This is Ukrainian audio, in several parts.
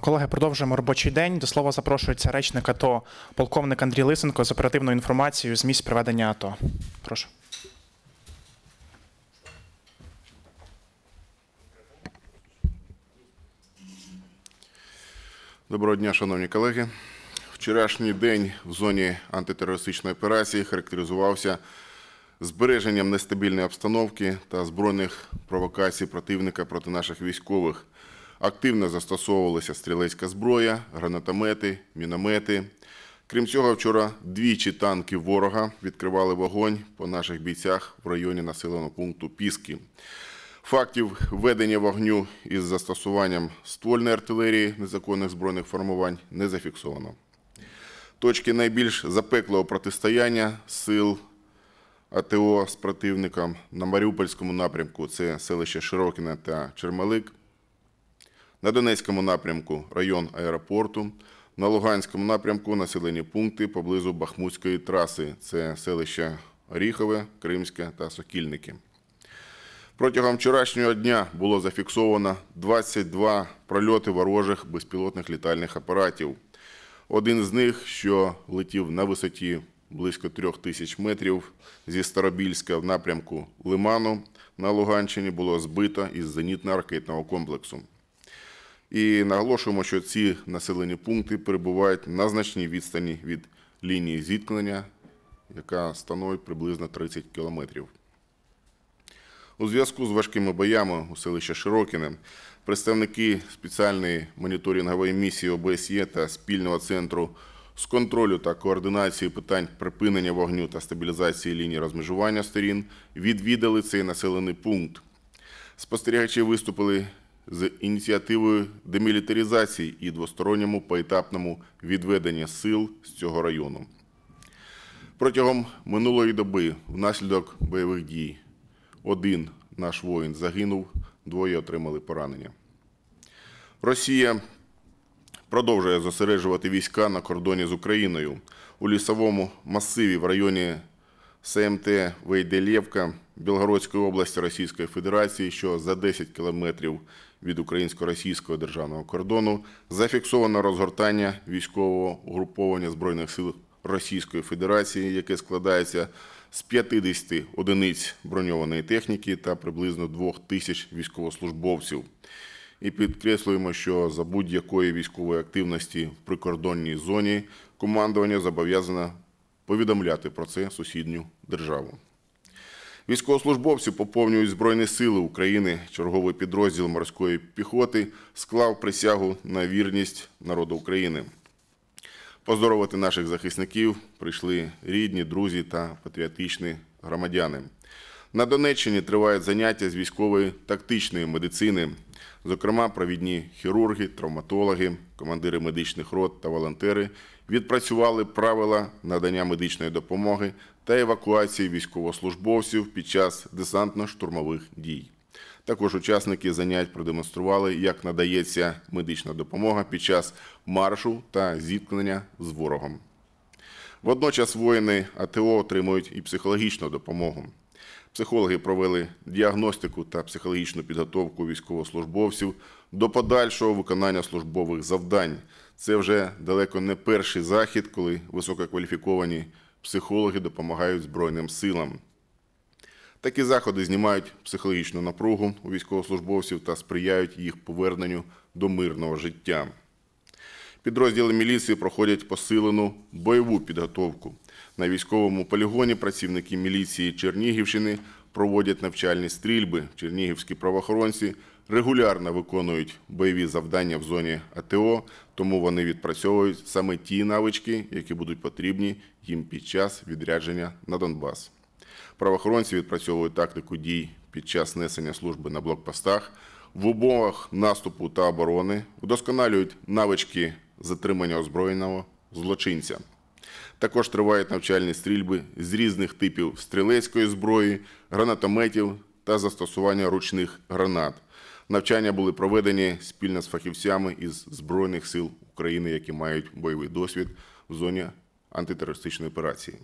Колеги, продовжуємо робочий день. До слова запрошується речник АТО, полковник Андрій Лисенко з оперативною інформацією з місць проведення АТО. Прошу. Доброго дня, шановні колеги. Вчорашній день в зоні антитерористичної операції характеризувався збереженням нестабільної обстановки та збройних провокацій противника проти наших військових. Активно застосовувалася стрілецька зброя, гранатомети, міномети. Крім цього, вчора двічі танки ворога відкривали вогонь по наших бійцях в районі населеного пункту Піски. Фактів ведення вогню із застосуванням ствольної артилерії незаконних збройних формувань не зафіксовано. Точки найбільш запеклого протистояння сил АТО з противником на Маріупольському напрямку це селище Широкіне та Чермалик. На Донецькому напрямку район аеропорту. На Луганському напрямку населені пункти поблизу Бахмутської траси. Це селища Оріхове, Кримське та Сокільники. Протягом вчорашнього дня було зафіксовано 22 прольоти ворожих безпілотних літальних апаратів. Один з них, що летів на висоті близько трьох тисяч метрів зі Старобільська в напрямку Лиману на Луганщині, було збито із зенітно-ракетного комплексу. І наголошуємо, що ці населені пункти перебувають на значній відстані від лінії зіткнення, яка становить приблизно 30 кілометрів. У зв'язку з важкими боями у селищі Широкіне представники спеціальної моніторингової місії ОБСЄ та спільного центру з контролю та координації питань припинення вогню та стабілізації лінії розмежування сторін відвідали цей населений пункт. Спостерігачі виступили з ініціативою демілітаризації і двосторонньому поетапному відведення сил з цього району. Протягом минулої доби внаслідок бойових дій один наш воїн загинув, двоє отримали поранення. Росія продовжує зосереджувати війська на кордоні з Україною. У лісовому масиві в районі СМТ Вейделєвка Білгородської області Російської Федерації, що за 10 кілометрів від українсько-російського державного кордону, зафіксовано розгортання військового угруповання Збройних сил Російської Федерації, яке складається з 50 одиниць броньованої техніки та приблизно 2 тисяч військовослужбовців. І підкреслюємо, що за будь-якої військової активності в прикордонній зоні командування зобов'язане повідомляти про це сусідню державу. Військовослужбовці поповнюють Збройні Сили України. Черговий підрозділ морської піхоти склав присягу на вірність народу України. Поздоровити наших захисників прийшли рідні, друзі та патріотичні громадяни. На Донеччині тривають заняття з військової тактичної медицини, зокрема, провідні хірурги, травматологи, командири медичних рот та волонтери відпрацювали правила надання медичної допомоги та евакуації військовослужбовців під час десантно-штурмових дій. Також учасники занять продемонстрували, як надається медична допомога під час маршу та зіткнення з ворогом. Водночас воїни АТО отримують і психологічну допомогу. Психологи провели діагностику та психологічну підготовку військовослужбовців до подальшого виконання службових завдань. Це вже далеко не перший захід, коли висококваліфіковані психологи допомагають Збройним силам. Такі заходи знімають психологічну напругу у військовослужбовців та сприяють їх поверненню до мирного життя. Підрозділи міліції проходять посилену бойову підготовку. На військовому полігоні працівники міліції Чернігівщини проводять навчальні стрільби. Чернігівські правоохоронці регулярно виконують бойові завдання в зоні АТО, тому вони відпрацьовують саме ті навички, які будуть потрібні їм під час відрядження на Донбас. Правоохоронці відпрацьовують тактику дій під час несення служби на блокпостах, в умовах наступу та оборони, вдосконалюють навички затримання озброєного злочинця. Також тривають навчальні стрільби з різних типів стрілецької зброї, гранатометів та застосування ручних гранат. Навчання були проведені спільно з фахівцями із Збройних сил України, які мають бойовий досвід в зоні антитерористичної операції.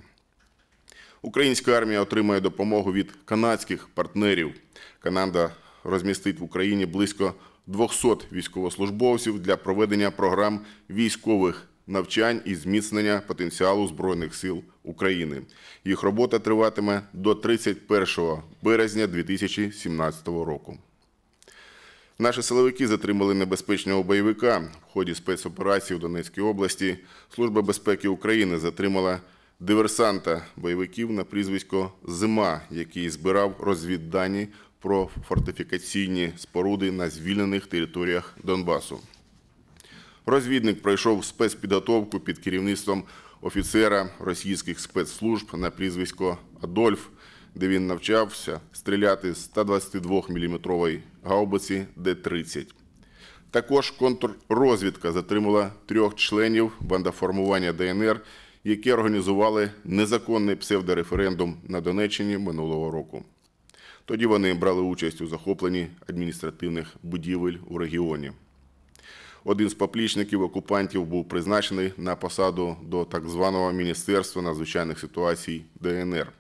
Українська армія отримує допомогу від канадських партнерів. Канада розмістить в Україні близько 200 військовослужбовців для проведення програм військових навчань і зміцнення потенціалу Збройних сил України. Їх робота триватиме до 31 березня 2017 року. Наші силовики затримали небезпечного бойовика. В ході спецоперації в Донецькій області Служба безпеки України затримала диверсанта бойовиків на прізвисько Зима, який збирав розвіддані про фортифікаційні споруди на звільнених територіях Донбасу. Розвідник пройшов спецпідготовку під керівництвом офіцера російських спецслужб на прізвисько Адольф, де він навчався стріляти з 122-мм гаубиці Д-30. Також контррозвідка затримала трьох членів бандаформування ДНР, які організували незаконний псевдореферендум на Донеччині минулого року. Тоді вони брали участь у захопленні адміністративних будівель у регіоні. Один з поплічників окупантів був призначений на посаду до так званого Міністерства надзвичайних ситуацій ДНР.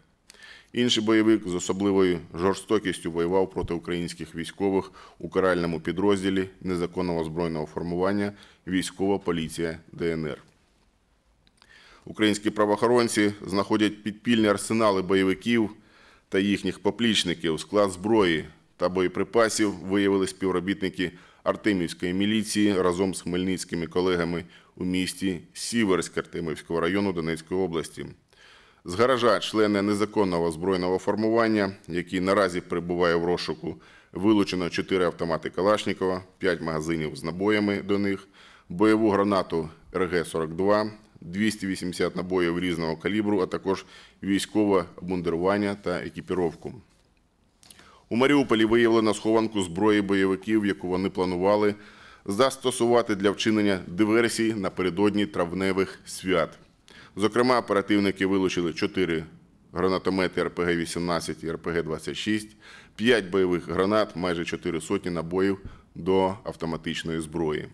Інший бойовик з особливою жорстокістю воював проти українських військових у каральному підрозділі незаконного збройного формування Військова поліція ДНР. Українські правоохоронці знаходять підпільні арсенали бойовиків та їхніх поплічників. Склад зброї та боєприпасів виявили співробітники Артемівської міліції разом з хмельницькими колегами у місті Сіверськ Артемівського району Донецької області. З гаража члени незаконного збройного формування, який наразі перебуває в розшуку, вилучено 4 автомати Калашникова, 5 магазинів з набоями до них, бойову гранату РГ-42, 280 набоїв різного калібру, а також військове обмундирування та екіпіровку. У Маріуполі виявлено схованку зброї бойовиків, яку вони планували застосувати для вчинення диверсій напередодні травневих свят. Зокрема, оперативники вилучили 4 гранатомети РПГ-18 і РПГ-26, 5 бойових гранат, майже 4 сотні набоїв до автоматичної зброї.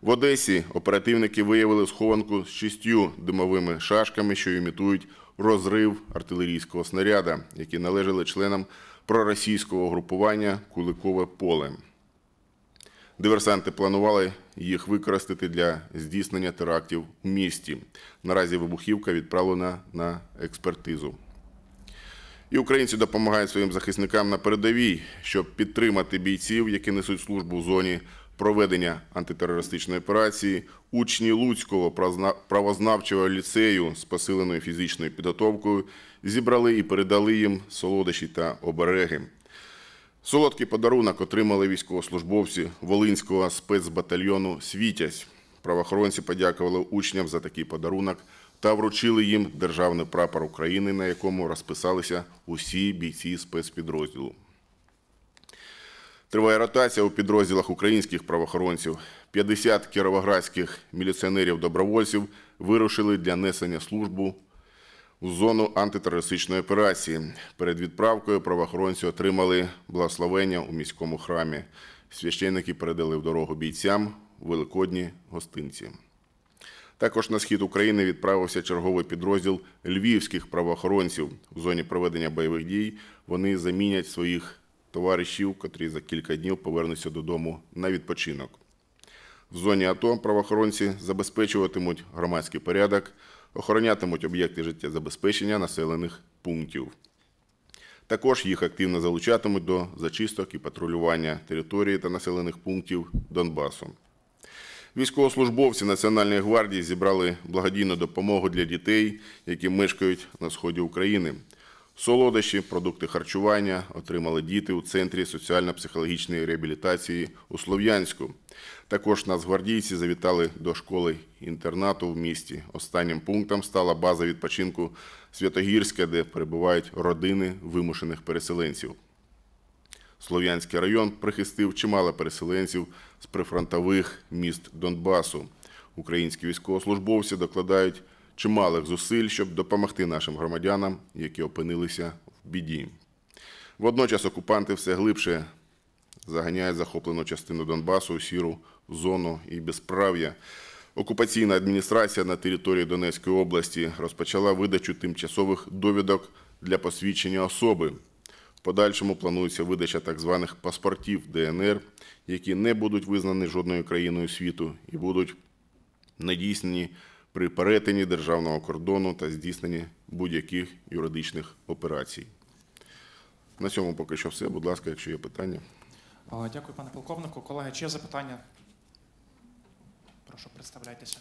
В Одесі оперативники виявили схованку з шістю димовими шашками, що імітують розрив артилерійського снаряда, які належали членам проросійського групування Куликове поле. Диверсанти планували їх використати для здійснення терактів у місті. Наразі вибухівка відправлена на експертизу. І українці допомагають своїм захисникам на передовій, щоб підтримати бійців, які несуть службу в зоні проведення антитерористичної операції. Учні Луцького правознавчого ліцею з посиленою фізичною підготовкою зібрали і передали їм солодощі та обереги. Солодкий подарунок отримали військовослужбовці Волинського спецбатальйону Світязь. Правоохоронці подякували учням за такий подарунок та вручили їм державний прапор України, на якому розписалися усі бійці спецпідрозділу. Триває ротація у підрозділах українських правоохоронців. 50 кіровоградських міліціонерів-добровольців вирушили для несення службу у зону антитерористичної операції. Перед відправкою правоохоронці отримали благословення у міському храмі. Священники передали в дорогу бійцям великодні гостинці. Також на схід України відправився черговий підрозділ львівських правоохоронців. У зоні проведення бойових дій вони замінять своїх товаришів, котрі за кілька днів повернуться додому на відпочинок. В зоні АТО правоохоронці забезпечуватимуть громадський порядок, охоронятимуть об'єкти життєзабезпечення населених пунктів. Також їх активно залучатимуть до зачисток і патрулювання території та населених пунктів Донбасу. Військовослужбовці Національної гвардії зібрали благодійну допомогу для дітей, які мешкають на сході України. Солодощі, продукти харчування отримали діти у центрі соціально-психологічної реабілітації у Слов'янську. Також нацгвардійці завітали до школи-інтернату в місті. Останнім пунктом стала база відпочинку Святогірська, де перебувають родини вимушених переселенців. Слов'янський район прихистив чимало переселенців з прифронтових міст Донбасу. Українські військовослужбовці докладають чималих зусиль, щоб допомогти нашим громадянам, які опинилися в біді. Водночас окупанти все глибше заганяють захоплену частину Донбасу у сіру зону і безправ'я. Окупаційна адміністрація на території Донецької області розпочала видачу тимчасових довідок для посвідчення особи. В подальшому планується видача так званих паспортів ДНР, які не будуть визнані жодною країною світу і будуть недійсні при перетині державного кордону та здійсненні будь-яких юридичних операцій. На цьому поки що все. Будь ласка, якщо є питання. Е, Дякую, пане полковнику. Колеги, чи є запитання? Прошу, представляйтеся.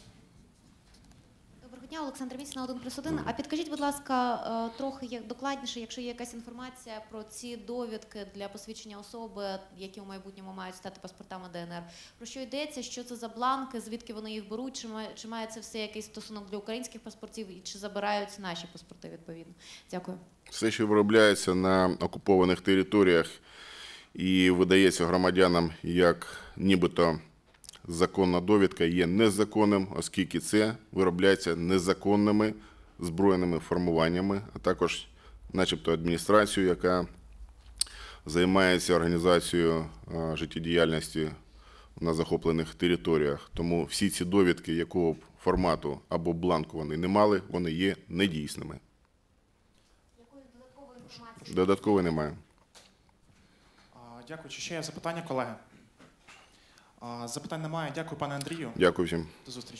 Доброго дня, Олександр Міцина, 1 плюс 1. А підкажіть, будь ласка, е, трохи як докладніше, якщо є якась інформація про ці довідки для посвідчення особи, які у майбутньому мають стати паспортами ДНР. Про що йдеться? Що це за бланки? Звідки вони їх беруть? Чи має, чи має це все якийсь стосунок для українських паспортів і чи забирають наші паспорти відповідно? Дякую. Все, що виробляється на окупованих територіях і видається громадянам як нібито законна довідка, є незаконним, оскільки це виробляється незаконними збройними формуваннями, а також, начебто, адміністрацією, яка займається організацією е, життєдіяльності на захоплених територіях. Тому всі ці довідки, якого б формату або бланку вони не мали, вони є недійсними. Якої додаткової інформації? Додатково немає. Дякую. Чи ще є запитання, колеги? Запитань немає. Дякую, пане Андрію. Дякую всім. До зустрічі.